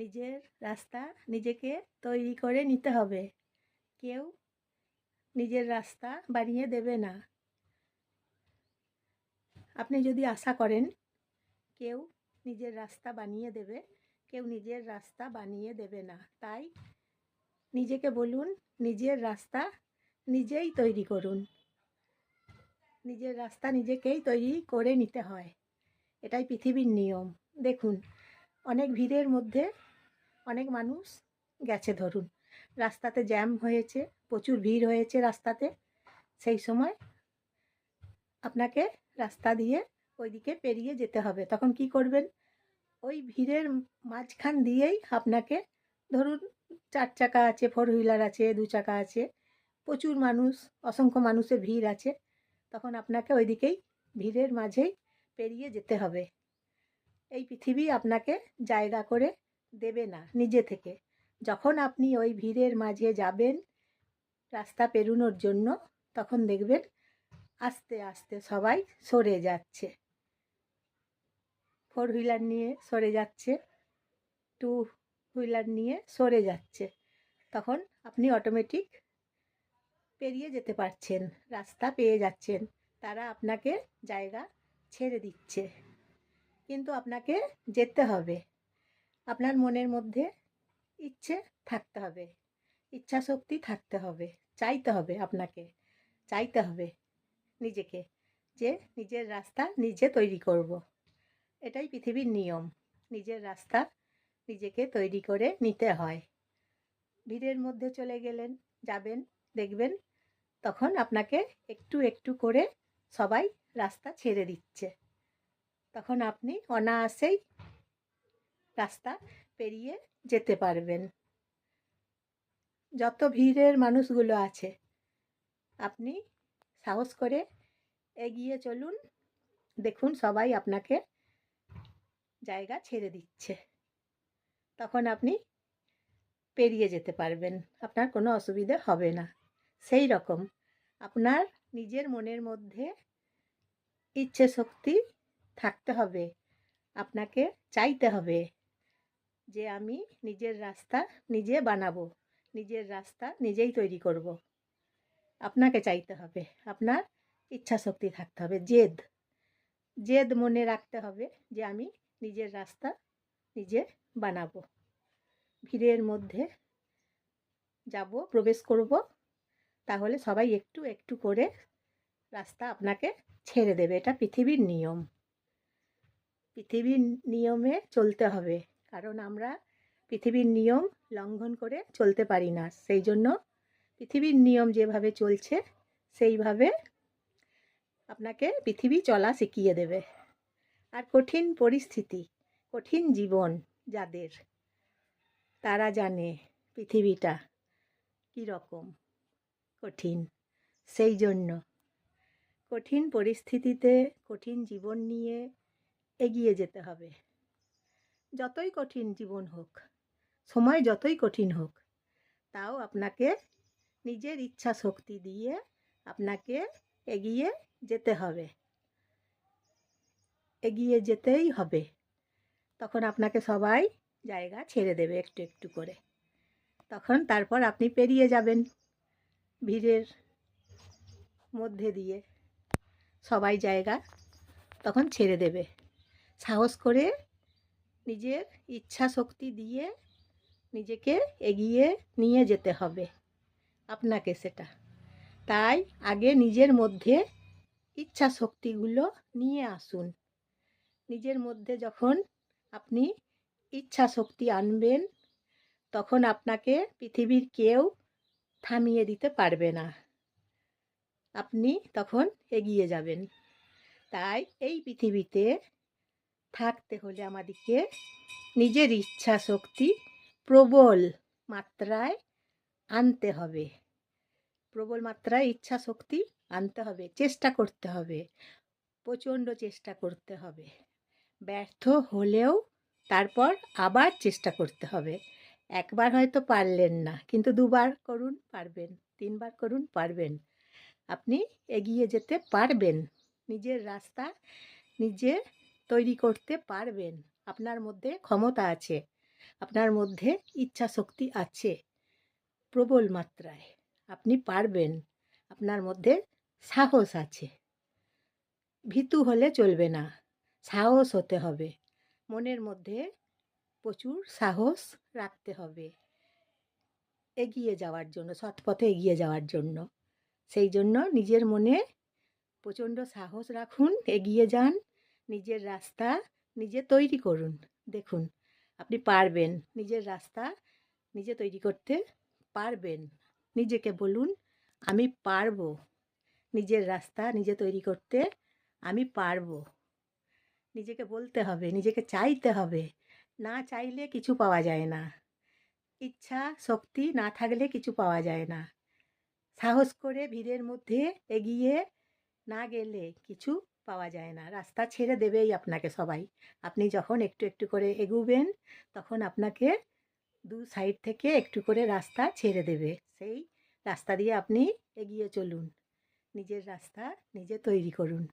নিজের রাস্তা নিজেকে তৈরি করে নিতে হবে। কেউ নিজের রাস্তা বানিয়ে দেবে না। আপনি যদি আশা করেন কেউ নিজের রাস্তা বানিয়ে দেবে, কেউ নিজের রাস্তা বানিয়ে দেবে না, তাই নিজেকে বলুন, নিজের রাস্তা নিজেই তৈরি করুন। নিজের রাস্তা নিজেকেই তৈরি করে নিতে হয়। এটাই পৃথিবীর নিয়ম। দেখুন, অনেক ভিড়ের মধ্যে অনেক মানুষ গেছে ধরুন। রাস্তাতে জ্যাম হয়েছে, প্রচুর ভিড় হয়েছে রাস্তাতে। সেই সময় আপনাকে রাস্তা দিয়ে ওইদিকে পেরিয়ে যেতে হবে। তখন কি করবেন? ওই ভিড়ের মাঝখান দিয়েই আপনাকে ধরুন চার চাকা আছে ফোর হুইলার আছে, দু চাকা আছে, প্রচুর মানুষ, অসংখ্য মানুষের ভিড় আছে। তখন আপনাকে ওইদিকেই ভিড়ের মাঝেই পেরিয়ে যেতে হবে। এই পৃথিবী আপনাকে জায়গা করে দেবে না নিজে থেকে। যখন আপনি ওই ভিড়ের মাঝে যাবেন রাস্তা পেরোনোর জন্য, তখন দেখবেন আস্তে আস্তে সবাই সরে যাচ্ছে। ফোর হুইলার নিয়ে সরে যাচ্ছে টু হুইলার নিয়ে সরে যাচ্ছে। তখন আপনি অটোমেটিক পেরিয়ে যেতে পারছেন, রাস্তা পেয়ে যাচ্ছেন। তারা আপনাকে জায়গা ছেড়ে দিচ্ছে। কিন্তু আপনাকে যেতে হবে। আপনার মনের মধ্যে ইচ্ছে থাকতে হবে। ইচ্ছা শক্তি থাকতে হবে। চাইতে হবে আপনাকে। চাইতে হবে নিজেকে যে নিজের রাস্তা নিজে তৈরি করব। এটাই পৃথিবীর নিয়ম। নিজের রাস্তা নিজেকে তৈরি করে নিতে হয়। ভিড়ের মধ্যে চলে গেলেন, যাবেন, দেখবেন, তখন আপনাকে একটু একটু করে সবাই রাস্তা ছেড়ে দিচ্ছে। তখন আপনি অনায়াসেই রাস্তা পেরিয়ে যেতে পারবেন। যত ভিড়ের মানুষগুলো আছে, আপনি সাহস করে এগিয়ে চলুন। দেখুন, সবাই আপনাকে জায়গা ছেড়ে দিচ্ছে। তখন আপনি পেরিয়ে যেতে পারবেন, আপনার কোনো অসুবিধে হবে না। সেই রকম আপনার নিজের মনের মধ্যে ইচ্ছে শক্তি থাকতে হবে, আপনাকে চাইতে হবে। যে আমি নিজের রাস্তা নিজে বানাবো, নিজের রাস্তা নিজেই তৈরি করব। আপনাকে চাইতে হবে, আপনার ইচ্ছা শক্তি থাকতে হবে, জেদ। জেদ মনে রাখতে হবে যে আমি নিজের রাস্তা নিজে বানাবো। ভিড়ের মধ্যে যাব, প্রবেশ করব, তাহলে সবাই একটু একটু করে রাস্তা আপনাকে ছেড়ে দেবে। এটা পৃথিবীর নিয়ম। পৃথিবীর নিয়মে চলতে হবে। কারণ আমরা পৃথিবীর নিয়ম লঙ্ঘন করে চলতে পারি না। সেই জন্য পৃথিবীর নিয়ম যেভাবে চলছে, সেইভাবে আপনাকে পৃথিবী চলা শিখিয়ে দেবে। আর কঠিন পরিস্থিতি, কঠিন জীবন যাদের, তারা জানে পৃথিবীটা কীরকম কঠিন। সেই জন্য কঠিন পরিস্থিতিতে, কঠিন জীবন নিয়ে এগিয়ে যেতে হবে। যতই কঠিন জীবন হোক, সময় যতই কঠিন হোক, তাও আপনাকে নিজের ইচ্ছা শক্তি দিয়ে আপনাকে এগিয়ে যেতে হবে। এগিয়ে যেতেই হবে। তখন আপনাকে সবাই জায়গা ছেড়ে দেবে একটু একটু করে। তখন তারপর আপনি পেরিয়ে যাবেন ভিড়ের মধ্যে দিয়ে। সবাই জায়গা তখন ছেড়ে দেবে। সাহস করে নিজের ইচ্ছা শক্তি দিয়ে নিজেকে এগিয়ে নিয়ে যেতে হবে আপনাকে সেটা। তাই আগে নিজের মধ্যে ইচ্ছা শক্তিগুলো নিয়ে আসুন। নিজের মধ্যে যখন আপনি ইচ্ছা শক্তি আনবেন, তখন আপনাকে পৃথিবীর কেউ থামিয়ে দিতে পারবে না। আপনি তখন এগিয়ে যাবেন। তাই এই পৃথিবীতে থাকতে হলে আমাদেরকে নিজের ইচ্ছা শক্তি প্রবল মাত্রায় আনতে হবে। প্রবল মাত্রায় ইচ্ছা শক্তি আনতে হবে, চেষ্টা করতে হবে, প্রচণ্ড চেষ্টা করতে হবে। ব্যর্থ হলেও তারপর আবার চেষ্টা করতে হবে। একবার হয়তো পারলেন না, কিন্তু দুবার করুন পারবেন, তিনবার করুন পারবেন। আপনি এগিয়ে যেতে পারবেন। নিজের রাস্তা নিজে তৈরি করতে পারবেন। আপনার মধ্যে ক্ষমতা আছে। আপনার মধ্যে ইচ্ছা শক্তি আছে। প্রবল মাত্রায় আপনি পারবেন। আপনার মধ্যে সাহস আছে। ভীতু হলে চলবে না। সাহস হতে হবে। মনের মধ্যে প্রচুর সাহস রাখতে হবে। এগিয়ে যাওয়ার জন্য সৎ পথে এগিয়ে যাওয়ার জন্য। সেই জন্য নিজের মনে প্রচণ্ড সাহস রাখুন, এগিয়ে যান। নিজের রাস্তা নিজে তৈরি করুন। দেখুন, আপনি পারবেন নিজের রাস্তা নিজে তৈরি করতে পারবেন। নিজেকে বলুন, আমি পারব নিজের রাস্তা নিজে তৈরি করতে, আমি পারব। নিজেকে বলতে হবে, নিজেকে চাইতে হবে। না চাইলে কিছু পাওয়া যায় না। ইচ্ছা, শক্তি না থাকলে কিছু পাওয়া যায় না। সাহস করে ভিড়ের মধ্যে এগিয়ে না গেলে কিছু পাওয়া যায় না। রাস্তা ছেড়ে দেবেই আপনাকে সবাই। আপনি যখন একটু একটু করে এগুবেন, তখন আপনাকে দু সাইড থেকে একটু করে রাস্তা ছেড়ে দেবে। সেই রাস্তা দিয়ে আপনি এগিয়ে চলুন। নিজের রাস্তা নিজে তৈরি করুন।